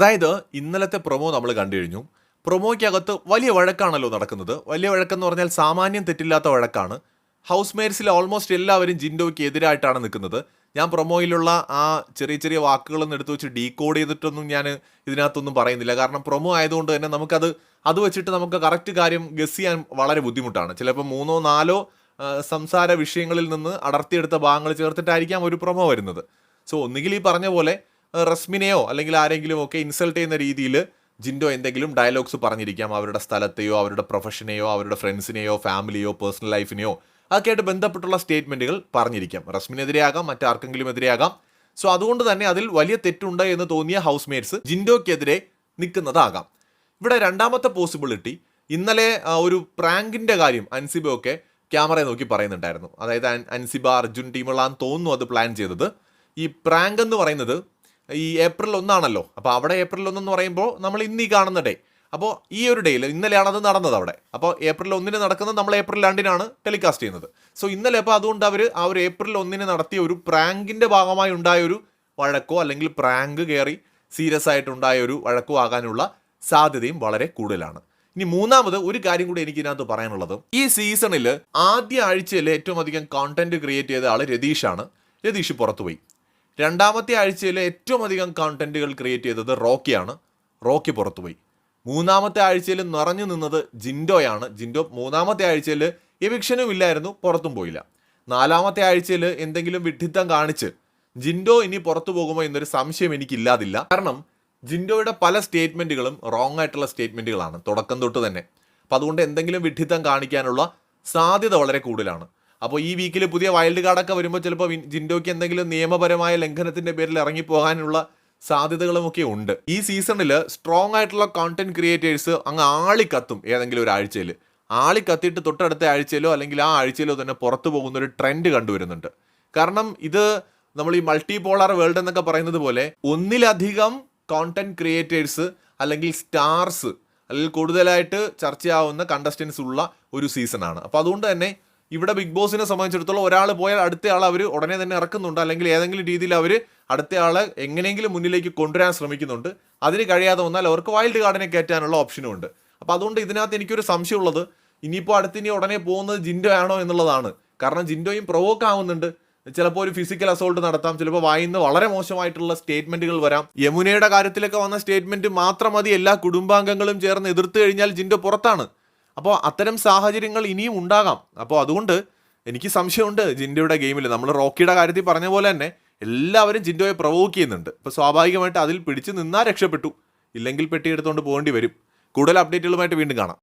അതായത് ഇന്നലത്തെ പ്രൊമോ നമ്മൾ കണ്ടു കഴിഞ്ഞു. പ്രൊമോയ്ക്കകത്ത് വലിയ വഴക്കാണല്ലോ നടക്കുന്നത്. വലിയ വഴക്കെന്ന് പറഞ്ഞാൽ സാമാന്യം തെറ്റില്ലാത്ത വഴക്കാണ്. ഹൗസ് മേറ്റ്സിൽ ഓൾമോസ്റ്റ് എല്ലാവരും ജിൻഡോയ്ക്ക് എതിരായിട്ടാണ് നിൽക്കുന്നത്. ഞാൻ പ്രൊമോയിലുള്ള ആ ചെറിയ ചെറിയ വാക്കുകളൊന്നും എടുത്തു വെച്ച് ഡീകോഡ് ചെയ്തിട്ടൊന്നും ഞാൻ ഇതിനകത്തൊന്നും പറയുന്നില്ല. കാരണം പ്രൊമോ ആയതുകൊണ്ട് തന്നെ നമുക്കത് അത് വെച്ചിട്ട് നമുക്ക് കറക്റ്റ് കാര്യം ഗസ് ചെയ്യാൻ വളരെ ബുദ്ധിമുട്ടാണ്. ചിലപ്പോൾ മൂന്നോ നാലോ സംസാര വിഷയങ്ങളിൽ നിന്ന് അടർത്തിയെടുത്ത ഭാഗങ്ങൾ ചേർത്തിട്ടായിരിക്കാം ഒരു പ്രൊമോ വരുന്നത്. സോ ഒന്നുകിൽ ഈ പറഞ്ഞ പോലെ റസ്മിനെയോ അല്ലെങ്കിൽ ആരെങ്കിലും ഒക്കെ ഇൻസൾട്ട് ചെയ്യുന്ന രീതിയിൽ ജിൻഡോ എന്തെങ്കിലും ഡയലോഗ്സ് പറഞ്ഞിരിക്കാം. അവരുടെ സ്ഥലത്തെയോ അവരുടെ പ്രൊഫഷനെയോ അവരുടെ ഫ്രണ്ട്സിനെയോ ഫാമിലിയോ പേഴ്സണൽ ലൈഫിനെയോ അതൊക്കെയായിട്ട് ബന്ധപ്പെട്ടുള്ള സ്റ്റേറ്റ്മെന്റുകൾ പറഞ്ഞിരിക്കാം. റസ്മിനെതിരെയാകാം മറ്റാർക്കെങ്കിലും എതിരെയാകാം സോ അതുകൊണ്ട് തന്നെ അതിൽ വലിയ തെറ്റുണ്ട് എന്ന് തോന്നിയ ഹൗസ് മേറ്റ്സ് ജിൻഡോയ്ക്കെതിരെ നിൽക്കുന്നതാകാം. ഇവിടെ രണ്ടാമത്തെ പോസിബിലിറ്റി ഇന്നലെ ഒരു പ്രാങ്കിന്റെ കാര്യം അൻസിബ ഒക്കെ ക്യാമറയെ നോക്കി പറയുന്നുണ്ടായിരുന്നു. അതായത് അൻസിബ അർജുൻ ടീമുകളാന്ന് തോന്നുന്നു അത് പ്ലാൻ ചെയ്തത്. ഈ പ്രാങ്ക് എന്ന് പറയുന്നത് ഈ ഏപ്രിൽ ഒന്നാണല്ലോ. അപ്പോൾ അവിടെ ഏപ്രിൽ ഒന്നെന്ന് പറയുമ്പോൾ നമ്മൾ ഇന്ന് ഈ കാണുന്ന ഡേ. അപ്പോൾ ഈ ഒരു ഡേയിൽ ഇന്നലെയാണ് അത് നടന്നത് അവിടെ. അപ്പോൾ ഏപ്രിൽ ഒന്നിന് നടക്കുന്നത് നമ്മൾ ഏപ്രിൽ രണ്ടിനാണ് ടെലികാസ്റ്റ് ചെയ്യുന്നത്. സോ ഇന്നലെ അപ്പോൾ അതുകൊണ്ട് അവർ ആ ഒരു ഏപ്രിൽ ഒന്നിന് നടത്തിയ ഒരു പ്രാങ്കിന്റെ ഭാഗമായി ഉണ്ടായ ഒരു വഴക്കോ അല്ലെങ്കിൽ പ്രാങ്ക് കയറി സീരിയസ് ആയിട്ടുണ്ടായ ഒരു വഴക്കോ ആകാനുള്ള സാധ്യതയും വളരെ കൂടുതലാണ്. ഇനി മൂന്നാമത് ഒരു കാര്യം കൂടി എനിക്ക് ഇതിനകത്ത് പറയാനുള്ളത്. ഈ സീസണിൽ ആദ്യ ആഴ്ചയിൽ ഏറ്റവും അധികം കോണ്ടന്റ് ക്രിയേറ്റ് ചെയ്ത ആൾ രതീഷാണ് രതീഷ് പുറത്തുപോയി. രണ്ടാമത്തെ ആഴ്ചയിൽ ഏറ്റവും അധികം കണ്ടന്റുകൾ ക്രിയേറ്റ് ചെയ്തത് റോക്കിയാണ്. റോക്കി പുറത്തുപോയി. മൂന്നാമത്തെ ആഴ്ചയിൽ നിറഞ്ഞു നിന്നത് ജിൻഡോയാണ്. ജിൻഡോ മൂന്നാമത്തെ ആഴ്ചയിൽ എവിക്ഷനും ഇല്ലായിരുന്നു പുറത്തും പോയില്ല. നാലാമത്തെ ആഴ്ചയിൽ എന്തെങ്കിലും വിഡ്ഢിത്തം കാണിച്ച് ജിൻഡോ ഇനി പുറത്തു പോകുമോ എന്നൊരു സംശയം എനിക്കില്ലാതില്ല. കാരണം ജിൻഡോയുടെ പല സ്റ്റേറ്റ്മെന്റുകളും റോങ് ആയിട്ടുള്ള സ്റ്റേറ്റ്മെന്റുകളാണ് തുടക്കം തൊട്ട് തന്നെ. അപ്പം അതുകൊണ്ട് എന്തെങ്കിലും വിഡ്ഢിത്തം കാണിക്കാനുള്ള സാധ്യത വളരെ കൂടുതലാണ്. അപ്പോൾ ഈ വീക്കിൽ പുതിയ വൈൽഡ് കാർഡൊക്കെ വരുമ്പോൾ ചിലപ്പോൾ ജിൻഡോയ്ക്ക് എന്തെങ്കിലും നിയമപരമായ ലംഘനത്തിന്റെ പേരിൽ ഇറങ്ങിപ്പോകാനുള്ള സാധ്യതകളുമൊക്കെ ഉണ്ട്. ഈ സീസണിൽ സ്ട്രോങ് ആയിട്ടുള്ള കോണ്ടന്റ് ക്രിയേറ്റേഴ്സ് അങ്ങ് ആളിക്കത്തും ഏതെങ്കിലും ഒരു ആഴ്ചയിൽ ആളിക്കത്തിയിട്ട് തൊട്ടടുത്ത ആഴ്ചയിലോ അല്ലെങ്കിൽ ആ ആഴ്ചയിലോ തന്നെ പുറത്തു പോകുന്ന ഒരു ട്രെൻഡ് കണ്ടുവരുന്നുണ്ട് കാരണം ഇത് നമ്മൾ ഈ മൾട്ടി പോളാർ വേൾഡ് എന്നൊക്കെ പറയുന്നത് പോലെ ഒന്നിലധികം കോണ്ടന്റ് ക്രിയേറ്റേഴ്സ് അല്ലെങ്കിൽ സ്റ്റാർസ് അല്ലെങ്കിൽ കൂടുതലായിട്ട് ചർച്ചയാവുന്ന കണ്ടസ്റ്റൻസ് ഉള്ള ഒരു സീസണാണ് അപ്പോൾ അതുകൊണ്ട് തന്നെ ഇവിടെ ബിഗ് ബോസിനെ സംബന്ധിച്ചിടത്തോളം ഒരാൾ പോയാൽ അടുത്ത ആൾ അവർ ഉടനെ തന്നെ ഇറക്കുന്നുണ്ട്. അല്ലെങ്കിൽ ഏതെങ്കിലും രീതിയിൽ അവർ അടുത്ത ആളെ എങ്ങനെയെങ്കിലും മുന്നിലേക്ക് കൊണ്ടുവരാൻ ശ്രമിക്കുന്നുണ്ട്. അതിന് കഴിയാതെ വന്നാൽ അവർക്ക് വൈൽഡ് കാർഡിനെ കയറ്റാനുള്ള ഓപ്ഷനും ഉണ്ട്. അപ്പോൾ അതുകൊണ്ട് ഇതിനകത്ത് എനിക്കൊരു സംശയമുള്ളത് ഇനിയിപ്പോൾ അടുത്ത് ഇനി ഉടനെ പോകുന്നത് ജിൻഡോ ആണോ എന്നുള്ളതാണ്. കാരണം ജിൻഡോയും പ്രൊവോക്ക് ആവുന്നുണ്ട്. ചിലപ്പോൾ ഒരു ഫിസിക്കൽ അസോൾട്ട് നടത്താം ചിലപ്പോൾ വായിന്ന് വളരെ മോശമായിട്ടുള്ള സ്റ്റേറ്റ്മെന്റുകൾ വരാം. യമുനയുടെ കാര്യത്തിലൊക്കെ വന്ന സ്റ്റേറ്റ്മെന്റ് മാത്രം മതി. എല്ലാ കുടുംബാംഗങ്ങളും ചേർന്ന് എതിർത്ത് കഴിഞ്ഞാൽ ജിൻഡോ പുറത്താണ്. അപ്പോൾ അത്തരം സാഹചര്യങ്ങൾ ഇനിയും ഉണ്ടാകാം. അപ്പോൾ അതുകൊണ്ട് എനിക്ക് സംശയമുണ്ട് ജിൻഡോയുടെ ഗെയിമിൽ നമ്മൾ റോക്കിയുടെ കാര്യത്തിൽ പറഞ്ഞ പോലെ തന്നെ എല്ലാവരും ജിൻഡോയെ പ്രൊവോക്ക് ചെയ്യുന്നുണ്ട്. അപ്പോൾ സ്വാഭാവികമായിട്ട് അതിൽ പിടിച്ചു നിന്നാൽ രക്ഷപ്പെട്ടു. ഇല്ലെങ്കിൽ പെട്ടിയെടുത്തുകൊണ്ട് പോകേണ്ടി വരും. കൂടുതൽ അപ്ഡേറ്റുകളുമായിട്ട് വീണ്ടും കാണാം.